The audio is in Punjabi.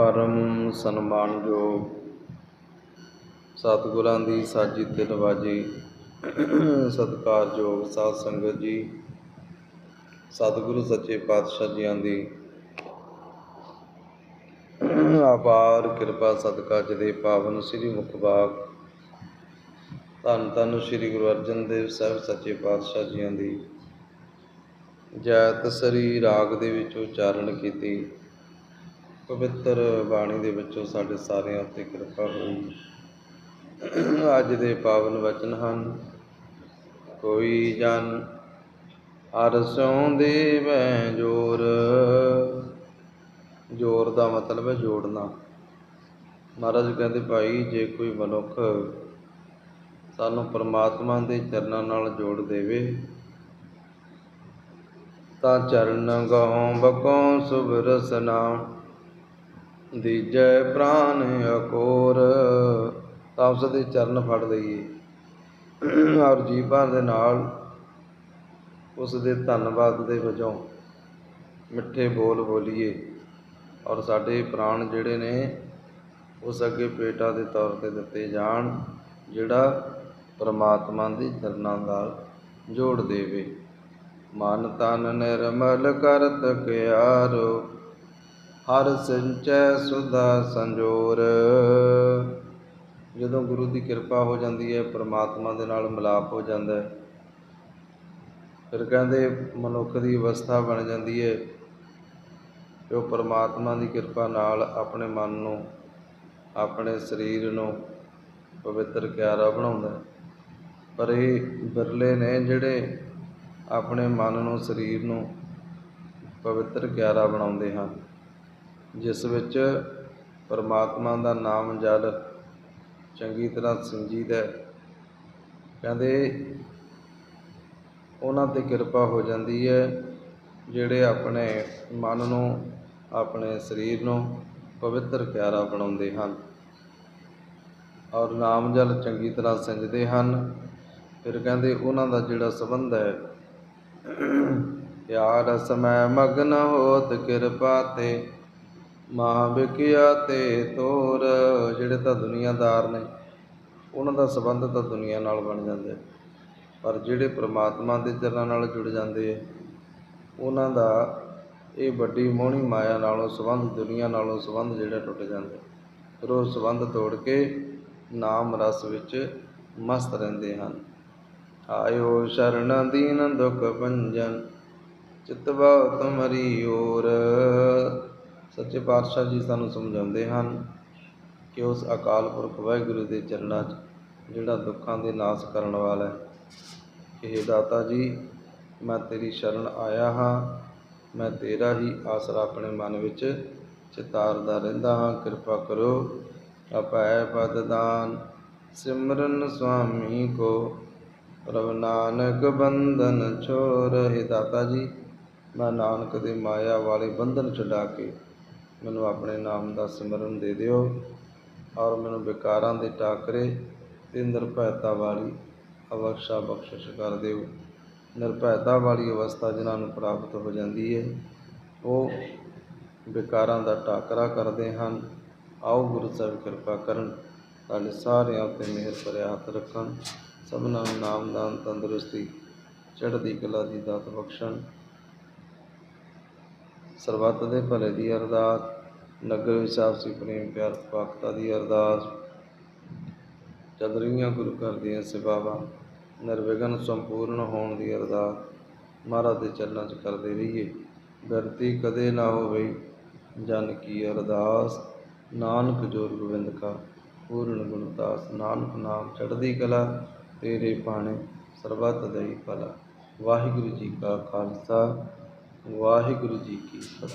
ਪਰਮ ਸਨਮਾਨਯੋਗ ਸਤਿਗੁਰਾਂ ਦੀ ਸਾਜੀ ਤੇ ਨਵਾਜੀ ਸਤਿਕਾਰਯੋਗ ਸਾਧ ਸੰਗਤ ਜੀ, ਸਤਿਗੁਰੂ ਸੱਚੇ ਪਾਤਸ਼ਾਹ ਜੀਆਂ ਦੀ ਅਪਾਰ ਕਿਰਪਾ, ਸਦਕਾ ਜਦੇ ਪਾਵਨ ਸ੍ਰੀ ਮੁਖਬਾਗ ਧੰਨ ਧੰਨ ਸ੍ਰੀ ਗੁਰੂ ਅਰਜਨ ਦੇਵ ਸਾਹਿਬ ਸੱਚੇ ਪਾਤਸ਼ਾਹ ਜੀਆਂ ਦੀ ਜੈਤ ਸਰੀ ਰਾਗ ਦੇ ਵਿੱਚ ਉਚਾਰਨ ਕੀਤੀ। ਪਵਿੱਤਰ ਬਾਣੀ ਦੇ ਵਿੱਚੋਂ ਸਾਡੇ ਸਾਰਿਆਂ ਉੱਤੇ ਕਿਰਪਾ ਹੋਈ। ਅੱਜ ਦੇ ਪਾਵਨ ਵਚਨ ਹਨ, ਕੋਈ ਜਨ ਅਰਸੋਂ ਦੇਵੈ ਜੋਰ। ਜੋਰ ਦਾ ਮਤਲਬ ਹੈ ਜੋੜਨਾ। ਮਹਾਰਾਜ ਕਹਿੰਦੇ, ਭਾਈ, ਜੇ ਕੋਈ ਮਨੁੱਖ ਸਾਨੂੰ ਪਰਮਾਤਮਾ ਦੇ ਚਰਨਾਂ ਨਾਲ ਜੋੜ ਦੇਵੇ, ਤਾਂ ਚਰਨ ਗਹੋਂ ਬਕੋਂ ਸੁਭ ਰਸਨਾ। ਦੀਜੈ ਪ੍ਰਾਨ ਅਕੋਰ ਤਾਂ ਉਸ ਦੇ ਚਰਨ ਫੜ ਲਈਏ। ਔਰ ਜੀਵਾਂ ਦੇ ਨਾਲ ਉਸ ਦੇ ਧੰਨਵਾਦ ਦੇ ਵਜੋਂ ਮਿੱਠੇ ਬੋਲ ਬੋਲੀਏ। ਔਰ ਸਾਡੇ ਪ੍ਰਾਣ ਜਿਹੜੇ ਨੇ, ਉਸ ਅੱਗੇ ਪੇਟਾ ਦੇ ਤੌਰ ਤੇ ਦਿੱਤੇ ਜਾਣ, ਜਿਹੜਾ ਪਰਮਾਤਮਾ ਦੇ ਚਰਨਾਂ ਨਾਲ ਜੋੜ ਦੇਵੇ। ਮਨ ਤਨ ਨਿਰਮਲ ਕਰਤ ਕਿਆਰੋ ਹਰ ਸਿੰਚੈ ਸੁਦਾ ਸੰਜੋਰ। ਜਦੋਂ ਗੁਰੂ ਦੀ ਕਿਰਪਾ ਹੋ ਜਾਂਦੀ ਹੈ, ਪ੍ਰਮਾਤਮਾ ਦੇ ਨਾਲ ਮਿਲਾਪ ਹੋ ਜਾਂਦਾ ਹੈ। ਫਿਰ ਕਹਿੰਦੇ, ਮਨੁੱਖ ਦੀ ਅਵਸਥਾ ਬਣ ਜਾਂਦੀ ਹੈ ਕਿ ਉਹ ਪ੍ਰਮਾਤਮਾ ਦੀ ਕਿਰਪਾ ਨਾਲ ਆਪਣੇ ਮਨ ਨੂੰ, ਆਪਣੇ ਸਰੀਰ ਨੂੰ ਪਵਿੱਤਰ ਕਿਆਰਾ ਬਣਾਉਂਦਾ ਪਰ ਇਹ ਬਿਰਲੇ ਨੇ ਜਿਹੜੇ ਆਪਣੇ ਮਨ ਨੂੰ, ਸਰੀਰ ਨੂੰ ਪਵਿੱਤਰ ਕਿਆਰਾ ਬਣਾਉਂਦੇ ਹਨ। ਜਿਸ ਵਿੱਚ ਪਰਮਾਤਮਾ ਦਾ ਨਾਮ ਜਲ ਚੰਗੀ ਤਰ੍ਹਾਂ ਸਿੰਜੀਦਾ ਹੈ। ਕਹਿੰਦੇ ਉਹਨਾਂ ਤੇ ਕਿਰਪਾ ਹੋ ਜਾਂਦੀ ਹੈ ਜਿਹੜੇ ਆਪਣੇ ਮਨ ਨੂੰ, ਆਪਣੇ ਸਰੀਰ ਨੂੰ ਪਵਿੱਤਰ ਪਿਆਰਾ ਬਣਾਉਂਦੇ ਹਨ ਔਰ ਨਾਮ ਜਲ ਚੰਗੀ ਤਰ੍ਹਾਂ ਸਿੰਜਦੇ ਹਨ ਫਿਰ ਕਹਿੰਦੇ ਉਹਨਾਂ ਦਾ ਜਿਹੜਾ ਸੰਬੰਧ ਹੈ, ਪਿਆਰ ਸਮੈ ਮਗਨ ਹੋਤ ਕਿਰਪਾ ਤੇ ਮਹਾ ਵਿਕਿਆ ਤੇ ਤੋਰ, ਜਿਹੜੇ ਤਾਂ ਦੁਨੀਆਦਾਰ ਨੇ, ਉਹਨਾਂ ਦਾ ਸੰਬੰਧ ਤਾਂ ਦੁਨੀਆ ਨਾਲ ਬਣ ਜਾਂਦਾ ਪਰ ਜਿਹੜੇ ਪ੍ਰਮਾਤਮਾ ਦੇ ਚਰਨਾਂ ਨਾਲ ਜੁੜ ਜਾਂਦੇ ਹੈ ਉਹਨਾਂ ਦਾ ਇਹ ਵੱਡੀ ਮੋਹਣੀ ਮਾਇਆ ਨਾਲੋਂ ਸੰਬੰਧ, ਦੁਨੀਆ ਨਾਲੋਂ ਸੰਬੰਧ ਜਿਹੜਾ ਟੁੱਟ ਜਾਂਦਾ ਫਿਰ ਉਹ ਸੰਬੰਧ ਤੋੜ ਕੇ ਨਾਮ ਰਸ ਵਿੱਚ ਮਸਤ ਰਹਿੰਦੇ ਹਨ। ਆਇਓ ਸ਼ਰਨ ਦੀਨ ਦੁਖ ਭੰਜਨ ਚਿਤਵਾ ਤੁਮਰੀ ਓਰ। ਸੱਚੇ ਪਾਤਸ਼ਾਹ ਜੀ ਸਾਨੂੰ ਸਮਝਾਉਂਦੇ ਹਨ ਕਿ ਉਸ ਅਕਾਲ ਪੁਰਖ ਵਾਹਿਗੁਰੂ ਦੇ ਚਰਨਾਂ 'ਚ ਜਿਹੜਾ ਦੁੱਖਾਂ ਦੇ ਨਾਸ਼ ਕਰਨ ਵਾਲਾ ਹੈ, ਇਹ ਦਾਤਾ ਜੀ, ਮੈਂ ਤੇਰੀ ਸ਼ਰਨ ਆਇਆ ਹਾਂ, ਮੈਂ ਤੇਰਾ ਹੀ ਆਸਰਾ ਆਪਣੇ ਮਨ ਵਿੱਚ ਚਿਤਾਰਦਾ ਰਹਿੰਦਾ ਹਾਂ, ਕਿਰਪਾ ਕਰੋ ਅਪੈ ਪਦ ਸਿਮਰਨ ਸੁਆਮੀ ਕੋ, ਪ੍ਰਭ ਨਾਨਕ ਬੰਧਨ ਛੋਰ, ਹੈ ਦਾਤਾ ਜੀ, ਮੈਂ ਨਾਨਕ ਦੇ ਮਾਇਆ ਵਾਲੇ ਬੰਧਨ ਛੁਡਾ ਕੇ ਮੈਨੂੰ ਆਪਣੇ ਨਾਮ ਦਾ ਸਿਮਰਨ ਦੇ ਦਿਓ ਔਰ ਮੈਨੂੰ ਵਿਕਾਰਾਂ ਦੇ ਟਾਕਰੇ ਤੇ ਨਿਰਭੈਤਾ ਵਾਲੀ ਅਵਕਸ਼ਾ ਬਖਸ਼ਿਸ਼ ਕਰ ਦਿਓ। ਨਿਰਭੈਤਾ ਵਾਲੀ ਅਵਸਥਾ ਜਿਨ੍ਹਾਂ ਨੂੰ ਪ੍ਰਾਪਤ ਹੋ ਜਾਂਦੀ ਹੈ, ਉਹ ਵਿਕਾਰਾਂ ਦਾ ਟਾਕਰਾ ਕਰਦੇ ਹਨ। ਆਓ ਗੁਰੂ ਸਾਹਿਬ ਕਿਰਪਾ ਕਰਨ ਸਾਡੇ ਸਾਰਿਆਂ ਉੱਤੇ ਮਿਹਰ ਭਰਿਆ ਹੱਥ ਰੱਖਣ। ਸਭਨਾਂ ਨੂੰ ਨਾਮਦਾਨ, ਤੰਦਰੁਸਤੀ, ਚੜ੍ਹਦੀ ਕਲਾ ਦੀ ਦਾਤ ਬਖਸ਼ਣ। ਸਰਬੱਤ ਦੇ ਭਲੇ ਦੀ ਅਰਦਾਸ, ਨਗਰ ਵਿੱਚ ਆਪਸੀ ਪ੍ਰੇਮ, ਪਿਆਰ ਪਾਕਤਾ ਦੀ ਅਰਦਾਸ। ਚੱਲ ਰਹੀਆਂ ਗੁਰੂ ਘਰ ਦੀਆਂ ਸੇਵਾਵਾਂ, ਨਿਰਵਿਘਨ ਸੰਪੂਰਨ ਹੋਣ ਦੀ ਅਰਦਾਸ, ਮਹਾਰਾਜ ਦੇ ਚਰਨਾਂ 'ਚ ਕਰਦੇ ਰਹੀਏ। ਬੇਨਤੀ ਕਦੇ ਨਾ ਹੋਵੇ ਜਨ ਕੀ ਅਰਦਾਸ, ਨਾਨਕ ਜੋਰ ਗੋਬਿੰਦ ਕਾ, ਪੂਰਨ ਗੁਣਦਾਸ ਨਾਨਕ ਨਾਮ ਚੜ੍ਹਦੀ ਕਲਾ, ਤੇਰੇ ਪਾਣੇ ਸਰਬੱਤ ਦਈ ਭਲਾ। ਵਾਹਿਗੁਰੂ ਜੀ ਕਾ ਖਾਲਸਾ ਵਾਹਿਗੁਰੂ ਜੀ ਕੀ ਫਤਿਹ।